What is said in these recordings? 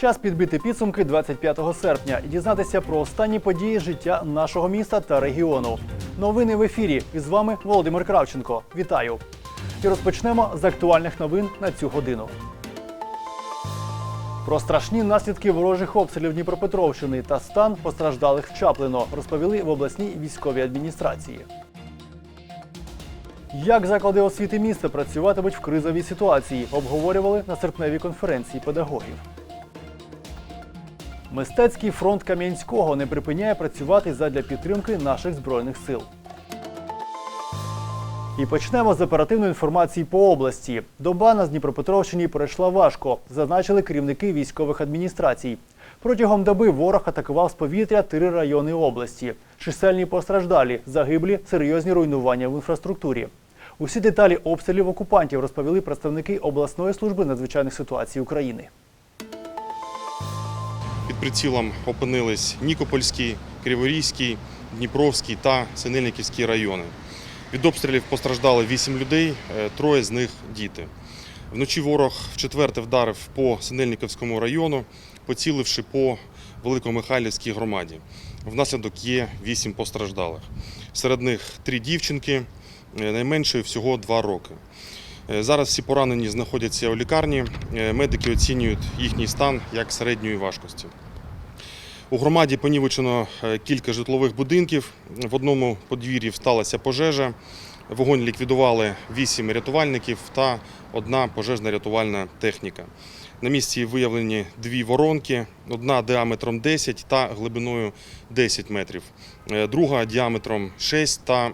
Час підбити підсумки 25 серпня і дізнатися про останні події життя нашого міста та регіону. Новини в ефірі. І з вами Володимир Кравченко. Вітаю! І розпочнемо з актуальних новин на цю годину. Про страшні наслідки ворожих обстрілів Дніпропетровщини та стан постраждалих в Чаплино розповіли в обласній військовій адміністрації. Як заклади освіти міста працюватимуть в кризовій ситуації, обговорювали на серпневій конференції педагогів. Мистецький фронт Кам'янського не припиняє працювати задля підтримки наших збройних сил. І почнемо з оперативної інформації по області. Доба на Дніпропетровщині пройшла важко, зазначили керівники військових адміністрацій. Протягом доби ворог атакував з повітря три райони області. Чисельні постраждалі, загиблі, серйозні руйнування в інфраструктурі. Усі деталі обстрілів окупантів розповіли представники обласної служби надзвичайних ситуацій України. Прицілом опинились Нікопольський, Криворізький, Дніпровський та Синельниківський райони. Від обстрілів постраждали 8 людей, е, троє з них діти. Вночі ворог вчетверте вдарив по Синельниківському району, поціливши по Великомихайлівській громаді. Внаслідок є 8 постраждалих. Серед них три дівчинки, е, найменшої всього 2 роки. Е, Зараз всі поранені знаходяться у лікарні. Медики оцінюють їхній стан як середньої важкості. У громаді понівечено е, кілька житлових будинків. В одному подвір'ї сталася пожежа. Вогонь ліквідували вісім рятувальників та одна пожежна рятувальна техніка. На місці виявлені дві воронки, одна діаметром 10 та глибиною 10 метрів, е, друга діаметром 6 та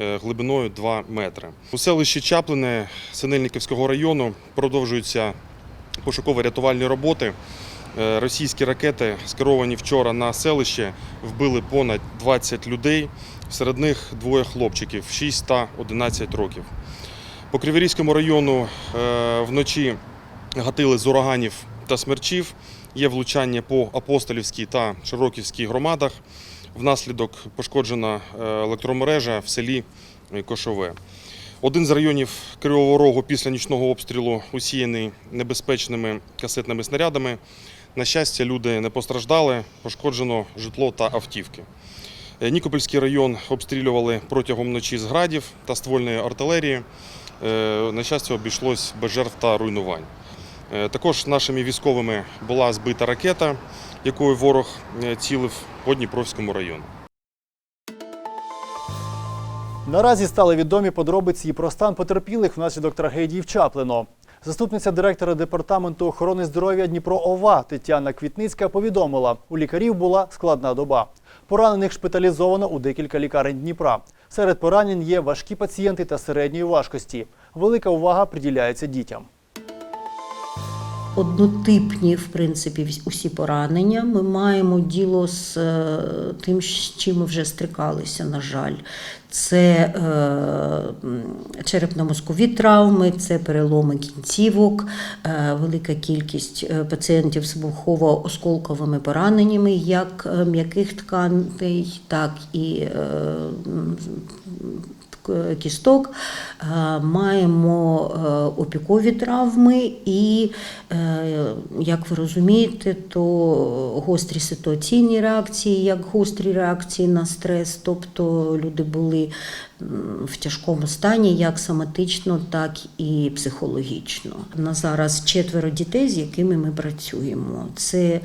е, глибиною 2 метри. У селищі Чаплине Синельниківського району продовжуються пошуково-рятувальні роботи. Е, Російські ракети, скеровані вчора на селище, вбили понад 20 людей. Серед них двоє хлопчиків 6 та 11 років. По Криворізькому району е, вночі гатили з ураганів та смерчів. Є влучання по Апостолівській та Широківській громадах. Внаслідок пошкоджена е, електромережа в селі Кошове. Один з районів Кривого Рогу після нічного обстрілу усіяний небезпечними касетними снарядами. На щастя, люди не постраждали, пошкоджено житло та автівки. Е, Нікопольський район обстрілювали протягом ночі з градів та ствольної артилерії. Е, На щастя, обійшлось без жертв та руйнувань. Е, Також нашими військовими була збита ракета, якою ворог цілив по Дніпровському району. Наразі стали відомі подробиці про стан потерпілих внаслідок трагедії в Чаплино. Заступниця директора департаменту охорони здоров'я Дніпро ОВА Тетяна Квітницька повідомила, у лікарів була складна доба. Поранених шпиталізовано у декілька лікарень Дніпра. Серед поранень є важкі пацієнти та середньої важкості. Велика увага приділяється дітям. Однотипні, в принципі, усі поранення. Ми маємо діло з е, тим, з чим ми вже стикалися, на жаль. Це е, черепно-мозкові травми, це переломи кінцівок, е, велика кількість пацієнтів з вухово-осколковими пораненнями, як м'яких тканей, так і кісток, Е, маємо е, опікові травми, і, е, як ви розумієте, то гострі ситуаційні реакції, як гострі реакції на стрес, тобто люди були в тяжкому стані, як соматично, так і психологічно. На зараз четверо дітей, з якими ми працюємо. Це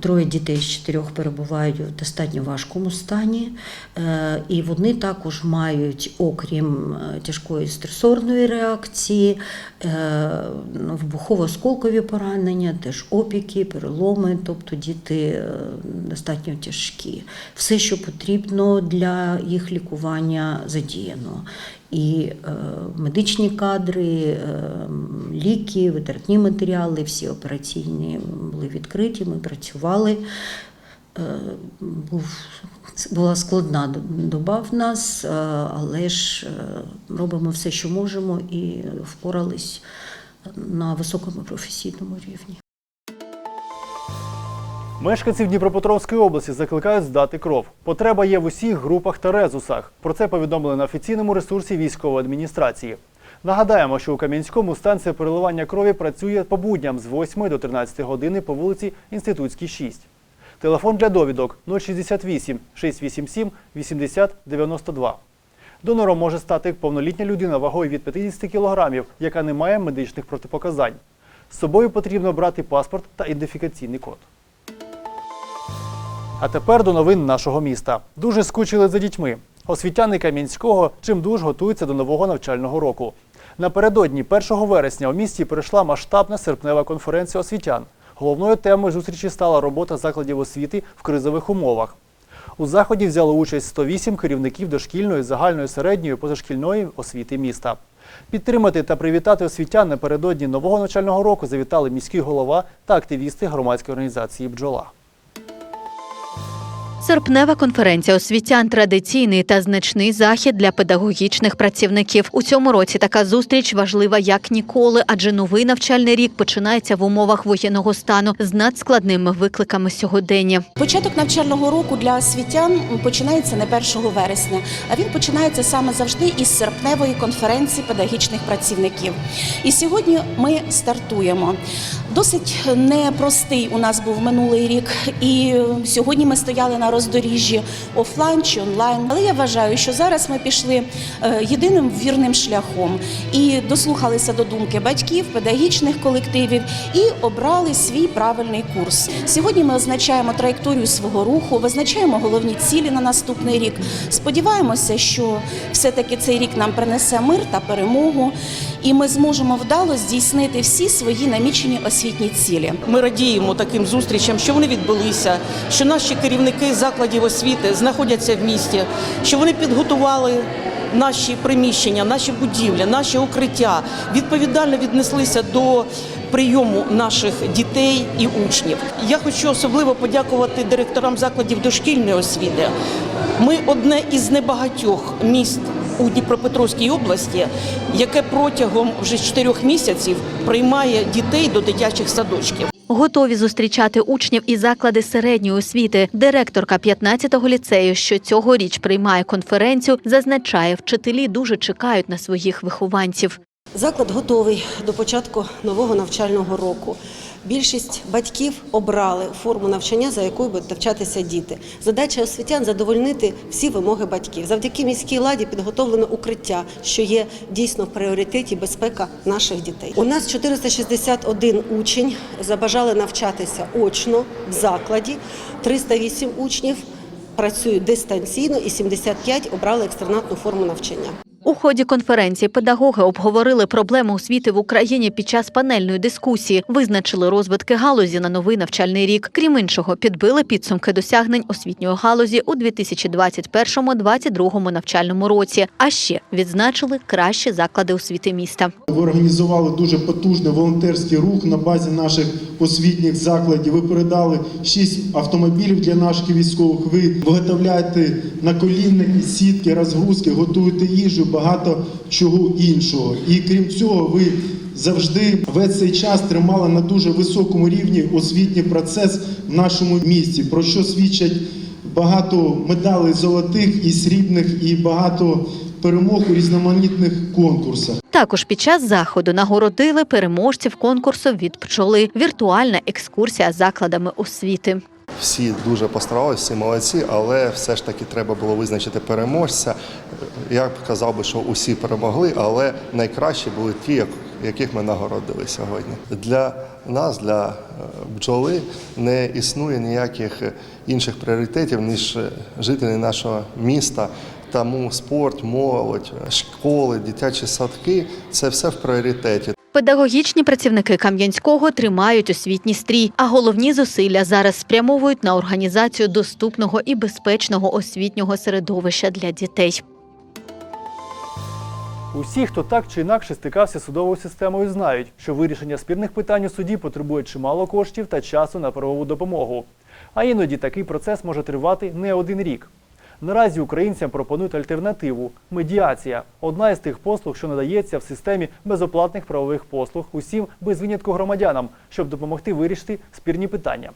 Троє дітей з чотирьох перебувають в достатньо важкому стані, е, і вони також мають, окрім е, тяжкої стресорної реакції, е, ну, вибухово-осколкові поранення, теж опіки, переломи, тобто діти достатньо тяжкі. Все, що потрібно для їх лікування, задіяно. І е, медичні кадри, е, ліки, витратні матеріали, всі операційні були відкриті. Ми працювали. Е, був, була складна доба в нас, е, але ж е, робимо все, що можемо, і впорались на високому професійному рівні. Мешканців Дніпропетровської області закликають здати кров. Потреба є в усіх групах та резусах. Про це повідомили на офіційному ресурсі військової адміністрації. Нагадаємо, що у Кам'янському станція переливання крові працює по будням з 8 до 13 години по вулиці Інститутській, 6. Телефон для довідок 068 687 80 92. Донором може стати повнолітня людина вагою від 50 кг, яка не має медичних протипоказань. З собою потрібно брати паспорт та ідентифікаційний код. А тепер до новин нашого міста. Дуже скучили за дітьми. Освітяни Кам'янського чимдуж готуються до нового навчального року. Напередодні 1 вересня у місті пройшла масштабна серпнева конференція освітян. Головною темою зустрічі стала робота закладів освіти в кризових умовах. У заході взяли участь 108 керівників дошкільної, загальної середньої позашкільної освіти міста. Підтримати та привітати освітян напередодні нового навчального року завітали міський голова та активісти громадської організації Бджола. Серпнева конференція освітян традиційний та значний захід для педагогічних працівників. У цьому році така зустріч важлива як ніколи, адже новий навчальний рік починається в умовах воєнного стану з надскладними викликами сьогодення. Початок навчального року для освітян починається не 1 вересня, а він починається саме завжди із серпневої конференції педагогічних працівників. І сьогодні ми стартуємо. Досить непростий у нас був минулий рік, і сьогодні ми стояли на роздоріжжі офлайн чи онлайн. Але я вважаю, що зараз ми пішли е, єдиним вірним шляхом і дослухалися до думки батьків, педагогічних колективів і обрали свій правильний курс. Сьогодні ми означаємо траєкторію свого руху, визначаємо головні цілі на наступний рік. Сподіваємося, що все-таки цей рік нам принесе мир та перемогу, і ми зможемо вдало здійснити всі свої намічені освітні цілі. Ми радіємо таким зустрічам, що вони відбулися, що наші керівники закладів освіти знаходяться в місті, що вони підготували наші приміщення, наші будівлі, наші укриття, відповідально віднеслися до прийому наших дітей і учнів. Я хочу особливо подякувати директорам закладів дошкільної освіти. Ми одне із небагатьох міст у Дніпропетровській області, яке протягом вже чотирьох місяців приймає дітей до дитячих садочків. Готові зустрічати учнів і заклади середньої освіти. Директорка 15-го ліцею, що цьогоріч приймає конференцію, зазначає, вчителі дуже чекають на своїх вихованців. Заклад готовий до початку нового навчального року. Більшість батьків обрали форму навчання, за якою будуть навчатися діти. Задача освітян задовольнити всі вимоги батьків. Завдяки міській ладі підготовлено укриття, що є дійсно в пріоритеті безпека наших дітей. У нас 461 учень забажали навчатися очно в закладі, 308 учнів працюють дистанційно і 75 обрали екстернатну форму навчання. Ході конференції педагоги обговорили проблеми освіти в Україні під час панельної дискусії, визначили розвитки галузі на новий навчальний рік. Крім іншого, підбили підсумки досягнень освітньої галузі у 2021-2022 навчальному році. А ще відзначили кращі заклади освіти міста. Ви організували дуже потужний волонтерський рух на базі наших освітніх закладів. Ви передали шість автомобілів для наших військових. Ви виготовляєте наколінники, сітки, розгрузки, готуєте їжу, багато чого іншого. І крім цього, ви завжди весь цей час тримали на дуже високому рівні освітній процес в нашому місті, про що свідчать багато медалей золотих і срібних, і багато перемог у різноманітних конкурсах. Також під час заходу нагородили переможців конкурсу від пчоли. Віртуальна екскурсія закладами освіти. Всі дуже постаралися, всі молодці, але все ж таки треба було визначити переможця. Я б казав би, що усі перемогли, але найкращі були ті, яких ми нагородили сьогодні. Для нас, для е, бджоли, не існує ніяких інших пріоритетів, ніж жителі нашого міста. Тому спорт, молодь, школи, дитячі садки це все в пріоритеті. Педагогічні працівники Кам'янського тримають освітній стрій, а головні зусилля зараз спрямовують на організацію доступного і безпечного освітнього середовища для дітей. Усі, хто так чи інакше стикався з судовою системою, знають, що вирішення спірних питань у суді потребує чимало коштів та часу на правову допомогу. А іноді такий процес може тривати не один рік. Наразі українцям пропонують альтернативу медіація одна із тих послуг, що надається в системі безоплатних правових послуг усім без винятку громадянам, щоб допомогти вирішити спірні питання.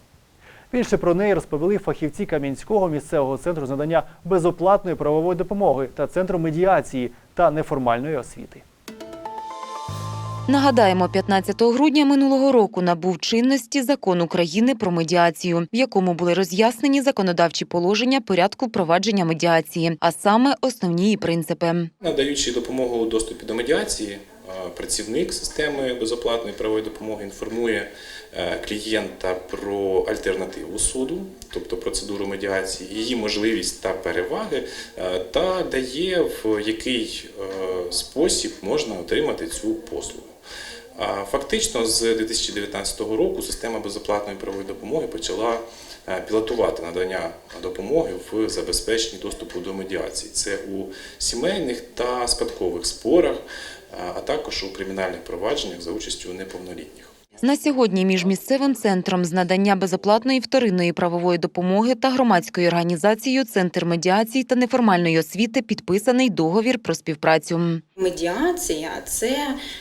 Більше про неї розповіли фахівці Кам'янського місцевого центру з надання безоплатної правової допомоги та центру медіації та неформальної освіти. Нагадаємо, 15 грудня минулого року набув чинності закон України про медіацію, в якому були роз'яснені законодавчі положення порядку впровадження медіації, а саме основні її принципи. Надаючи допомогу у доступі до медіації, працівник системи безоплатної правової допомоги інформує е, клієнта про альтернативу суду, тобто процедуру медіації, її можливість та переваги, е, та дає в який е, спосіб можна отримати цю послугу. Фактично, з 2019 року система безоплатної правової допомоги почала е, пілотувати надання допомоги в забезпеченні доступу до медіації. Це у сімейних та спадкових спорах, е, а також у кримінальних провадженнях за участю неповнолітніх. На сьогодні між місцевим центром з надання безоплатної вторинної правової допомоги та громадською організацією Центр медіації та неформальної освіти підписаний договір про співпрацю. Медіація це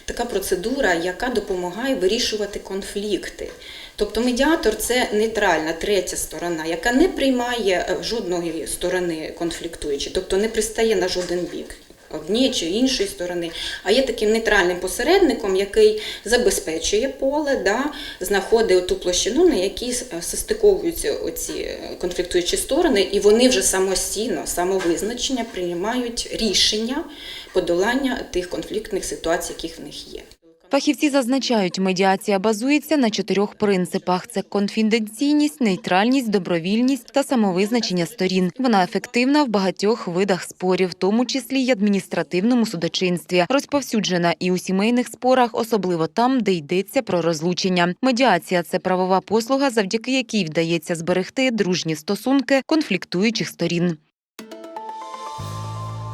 така процедура, яка допомагає вирішувати конфлікти. Тобто медіатор це нейтральна третя сторона, яка не приймає е, жодної сторони конфліктуючої, тобто не пристає на жоден бік. Однієї чи іншої сторони, а є таким нейтральним посередником, який забезпечує поле, да, знаходить ту площину, на якій е, состиковуються оці е, конфліктуючі сторони, і вони вже самостійно, самовизначення приймають рішення подолання тих конфліктних ситуацій, яких в них є. Фахівці зазначають, медіація базується на чотирьох принципах: це конфіденційність, нейтральність, добровільність та самовизначення сторін. Вона ефективна в багатьох видах спорів, в тому числі й адміністративному судочинстві, розповсюджена і у сімейних спорах, особливо там, де йдеться про розлучення. Медіація це правова послуга, завдяки якій вдається зберегти дружні стосунки конфліктуючих сторін.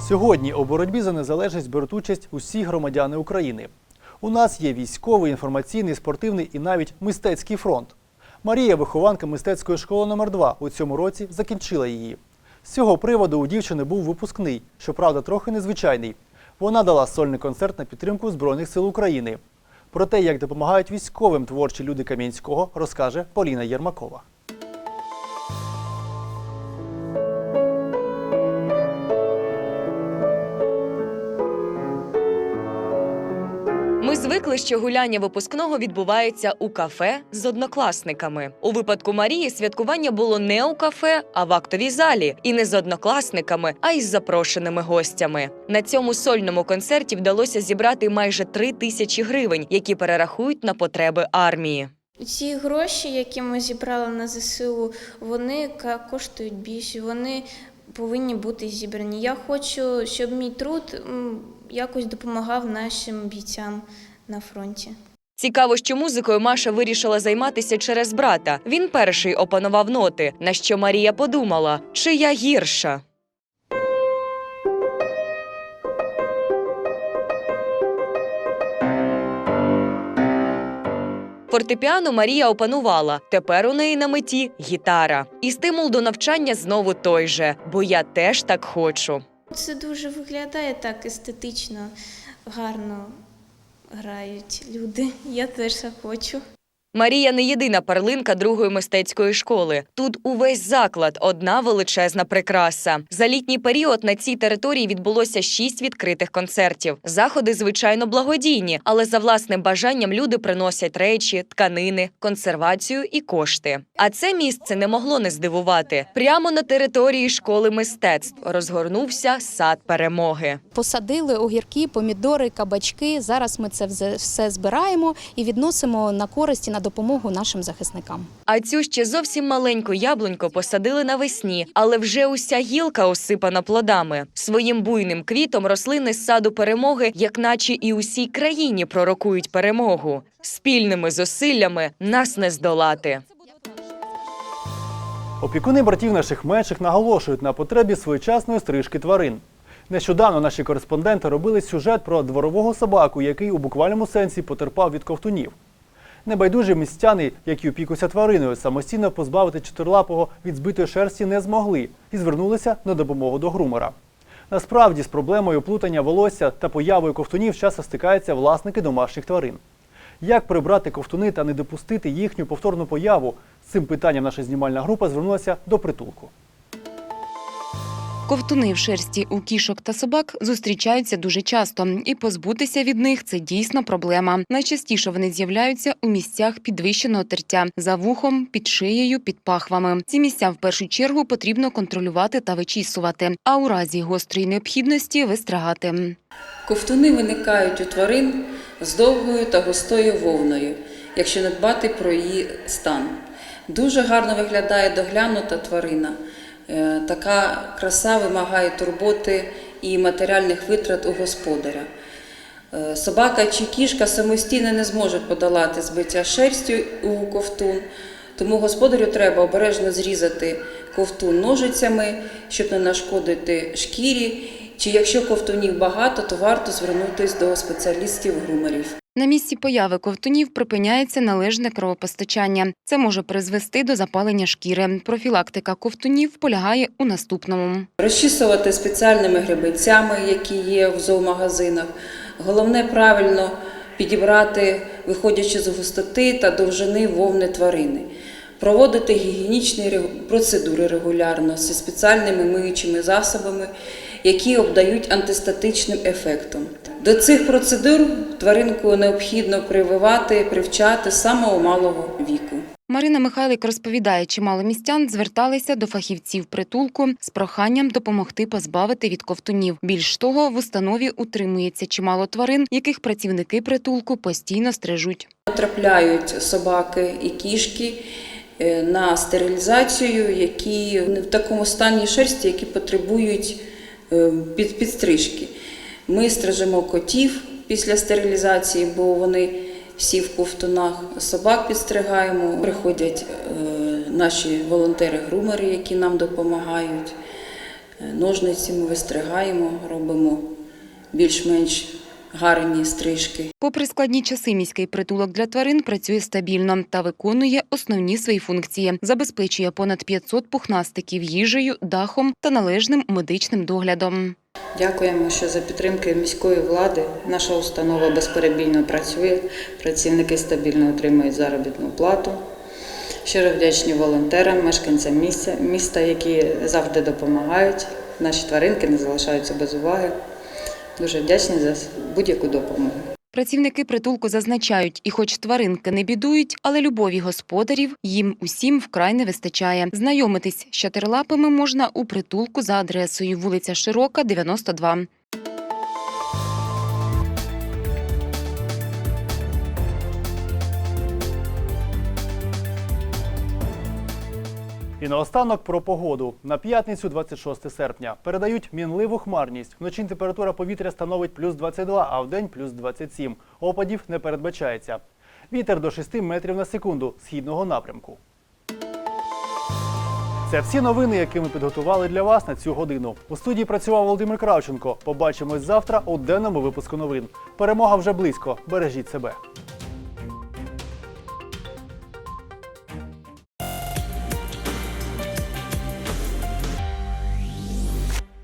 Сьогодні у боротьбі за незалежність беруть участь усі громадяни України. У нас є військовий, інформаційний, спортивний і навіть мистецький фронт. Марія, вихованка мистецької школи номер 2 у цьому році закінчила її. З цього приводу у дівчини був випускний, щоправда, трохи незвичайний. Вона дала сольний концерт на підтримку Збройних сил України. Про те, як допомагають військовим творчі люди Кам'янського, розкаже Поліна Єрмакова. Ми що гуляння випускного відбувається у кафе з однокласниками. У випадку Марії святкування було не у кафе, а в актовій залі, і не з однокласниками, а із запрошеними гостями. На цьому сольному концерті вдалося зібрати майже три тисячі гривень, які перерахують на потреби армії. Ці гроші, які ми зібрали на ЗСУ, вони коштують більше, вони повинні бути зібрані. Я хочу, щоб мій труд якось допомагав нашим бійцям на фронті. Цікаво, що музикою Маша вирішила займатися через брата. Він перший опанував ноти. На що Марія подумала, чи я гірша. Фортепіано Марія опанувала. Тепер у неї на меті гітара. І стимул до навчання знову той же, бо я теж так хочу. Це дуже виглядає так естетично, гарно грають люди. Я теж хочу. Марія не єдина перлинка другої мистецької школи. Тут увесь заклад одна величезна прикраса. За літній період на цій території відбулося шість відкритих концертів. Заходи, звичайно, благодійні, але за власним бажанням люди приносять речі, тканини, консервацію і кошти. А це місце не могло не здивувати. Прямо на території школи мистецтв розгорнувся сад перемоги. Посадили огірки, помідори, кабачки. Зараз ми це все- збираємо і відносимо на користь і на допомогу нашим захисникам. А цю ще зовсім маленьку яблуньку посадили навесні, але вже уся гілка осипана плодами. Своїм буйним квітом рослини з саду перемоги, як наче і усій країні пророкують перемогу. Спільними зусиллями нас не здолати. Опікуни братів наших менших наголошують на потребі своєчасної стрижки тварин. Нещодавно наші кореспонденти робили сюжет про дворового собаку, який у буквальному сенсі потерпав від ковтунів. Небайдужі містяни, які опікуються твариною, самостійно позбавити чотирилапого від збитої шерсті не змогли і звернулися на допомогу до грумера. Насправді з проблемою плутання волосся та появою ковтунів часто стикаються власники домашніх тварин. Як прибрати ковтуни та не допустити їхню повторну появу? З цим питанням наша знімальна група звернулася до притулку. Ковтуни в шерсті у кішок та собак зустрічаються дуже часто, і позбутися від них це дійсно проблема. Найчастіше вони з'являються у місцях підвищеного тертя за вухом, під шиєю, під пахвами. Ці місця в першу чергу потрібно контролювати та вичісувати, а у разі гострої необхідності вистригати. Ковтуни виникають у тварин з довгою та густою вовною, якщо не дбати про її стан. Дуже гарно виглядає доглянута тварина. Е, Така краса вимагає турботи і матеріальних витрат у господаря. Е, Собака чи кішка самостійно не зможуть подолати збиття шерстю у ковтун, тому господарю треба обережно зрізати ковтун ножицями, щоб не нашкодити шкірі. Чи якщо ковтунів багато, то варто звернутися до спеціалістів-грумерів. На місці появи ковтунів припиняється належне кровопостачання. Це може призвести до запалення шкіри. Профілактика ковтунів полягає у наступному. Розчісувати спеціальними гребенцями, які є в зоомагазинах. Головне правильно підібрати, виходячи з густоти та довжини вовни тварини. Проводити гігієнічні процедури регулярно зі спеціальними миючими засобами, які обдають антистатичним ефектом. До цих процедур тваринку необхідно прививати, привчати з самого малого віку. Марина Михайлик розповідає, чимало містян зверталися до фахівців притулку з проханням допомогти позбавити від ковтунів. Більш того, в установі утримується чимало тварин, яких працівники притулку постійно стрижуть. Потрапляють собаки і кішки е, на стерилізацію, які в такому стані шерсті, які потребують під, підстрижки. Ми стрижемо котів після стерилізації, бо вони всі в ковтунах. Собак підстригаємо. Приходять е, наші волонтери-грумери, які нам допомагають. Е, Ножниці ми вистригаємо, робимо більш-менш гарні стрижки. Попри складні часи, міський притулок для тварин працює стабільно та виконує основні свої функції. Забезпечує понад 500 пухнастиків їжею, дахом та належним медичним доглядом. Дякуємо, що за підтримки міської влади наша установа безперебійно працює, працівники стабільно отримують заробітну плату. Щиро вдячні волонтерам, мешканцям місця, міста, які завжди допомагають. Наші тваринки не залишаються без уваги. Дуже вдячні за будь-яку допомогу. Працівники притулку зазначають, і хоч тваринки не бідують, але любові господарів їм усім вкрай не вистачає. Знайомитись з чотирилапими можна у притулку за адресою вулиця Широка, 92. І наостанок про погоду. На п'ятницю, 26 серпня, передають мінливу хмарність. Вночі температура повітря становить плюс 22, а вдень плюс 27. Опадів не передбачається. Вітер до 6 метрів на секунду східного напрямку. Це всі новини, які ми підготували для вас на цю годину. У студії працював Володимир Кравченко. Побачимось завтра у денному випуску новин. Перемога вже близько. Бережіть себе.